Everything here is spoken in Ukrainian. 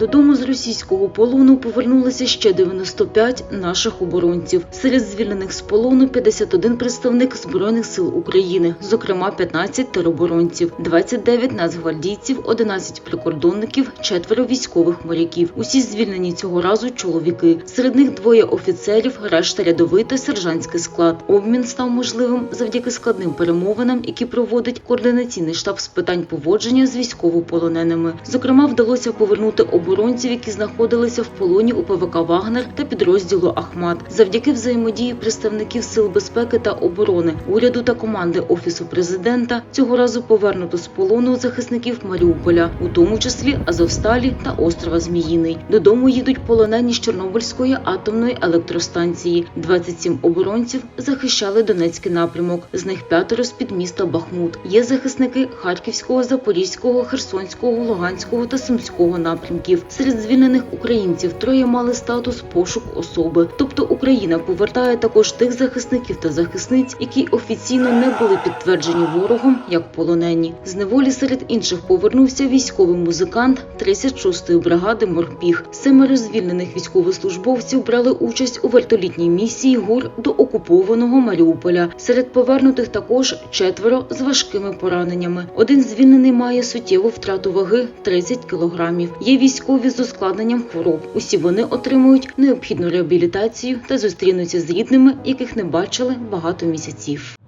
Додому з російського полону повернулися ще 95 наших оборонців. Серед звільнених з полону 51 представник Збройних сил України, зокрема 15 тероборонців, 29 нацгвардійців, 11 прикордонників, четверо військових моряків. Усі звільнені цього разу чоловіки. Серед них двоє офіцерів, решта рядовий та сержантський склад. Обмін став можливим завдяки складним перемовинам, які проводить координаційний штаб з питань поводження з військовополоненими. Зокрема, вдалося повернути оборонців, які знаходилися в полоні у ПВК Вагнер та підрозділу Ахмат. Завдяки взаємодії представників сил безпеки та оборони, уряду та команди офісу президента цього разу повернуто з полону захисників Маріуполя, у тому числі Азовсталі та острова Зміїний. Додому їдуть полонені з Чорнобильської атомної електростанції. 27 оборонців захищали Донецький напрямок. З них п'ятеро з під міста Бахмут. Є захисники Харківського, Запорізького, Херсонського, Луганського та Сумського напрямків. Серед звільнених українців троє мали статус пошук особи. Тобто Україна повертає також тих захисників та захисниць, які офіційно не були підтверджені ворогом як полонені. З неволі серед інших повернувся військовий музикант 36-ї бригади Морпіг. Семеро звільнених військовослужбовців брали участь у вертолітній місії ГУР до окупованого Маріуполя. Серед повернутих також четверо з важкими пораненнями. Один звільнений має суттєву втрату ваги 30 кілограмів. Є військові з ускладненням хвороб. Усі вони отримують необхідну реабілітацію та зустрінуться з рідними, яких не бачили багато місяців.